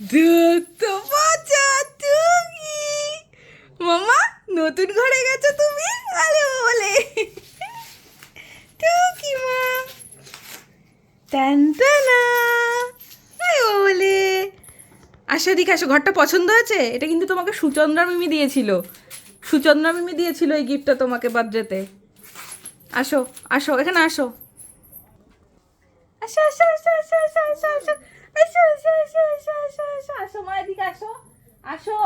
তো বাঁচা তুমি। মামা, নতুন ঘরে গেছো তুমি? আলে বলে। টুকি মা। ট্যান্টানা বলে। আসো দিকে আসো, ঘরটা পছন্দ হয়েছে? এটা কিন্তু তোমাকে সুচন্দ্রা মিমি দিয়েছিল। সুচন্দ্রা মিমি দিয়েছিল এই গিফটটা তোমাকে বার্থডেতে। আসো আসো, এখানে আসো। আসো আসো আসো আসো আসো। এদিকে আসো আসো।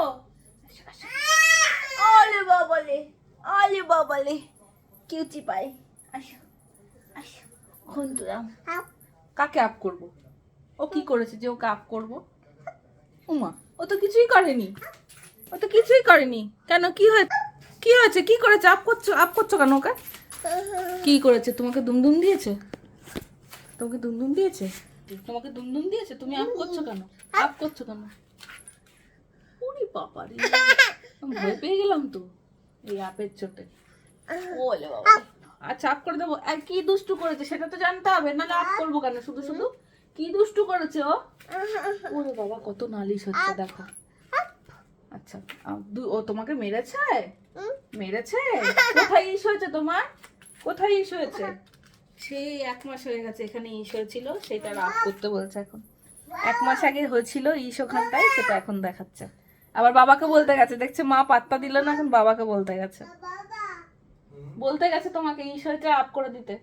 ওলে বাবালে ওলে বাবালে। কিউটি পাই আসো আসো খন্তুরাম কাকে আপ করব? ও কি করেছে যে ওকে আপ করব? উমা ও তো কিছুই করেনি। ও তো কিছুই করেনি। কেন কি হয়ে কি হয়েছে? কি করেছে? আপ করছ আপ করছ কেন ওকে? কি করেছে? তোমাকে দুমদুম দিয়েছে? তোমাকে দুমদুম দিয়েছে? তোমাকে দুমদুম দিয়েছে? তুমি আপ করছ কেন? আপ করছ কেন? বাবা রে ভয় পেয়ে গেলাম তো এই আপের চোটে। ওলে বাবা। আচ্ছা আপ করে দেবো। আর কি দুষ্টু করেছে সেটা তো জানতে হবে নাহলে আপ করব কেন? শুধু শুধু? কি দুষ্টু করেছে ও? ওরে বাবা কত নালিশ হচ্ছে দেখো। আচ্ছা দু- ও তোমাকে মেরেছে? মেরেছে? কোথায় ইস হয়েছে তোমার? কোথায় ইস হয়েছে? সেই এক মাস হয়ে গেছে এখানে ইস হয়েছিল সেটা রাগ করতে বলছে এখন। এক মাস আগে হয়েছিল ইস ওখানটায় সেটা এখন দেখাচ্ছে। আবার বাবাকে বলতে গেছে দেখছে মা পাত্তা দিল না এখন বাবাকে বলতে গেছে। বলতে গেছে তোমাকে হয়েছে আপ করে দিতে।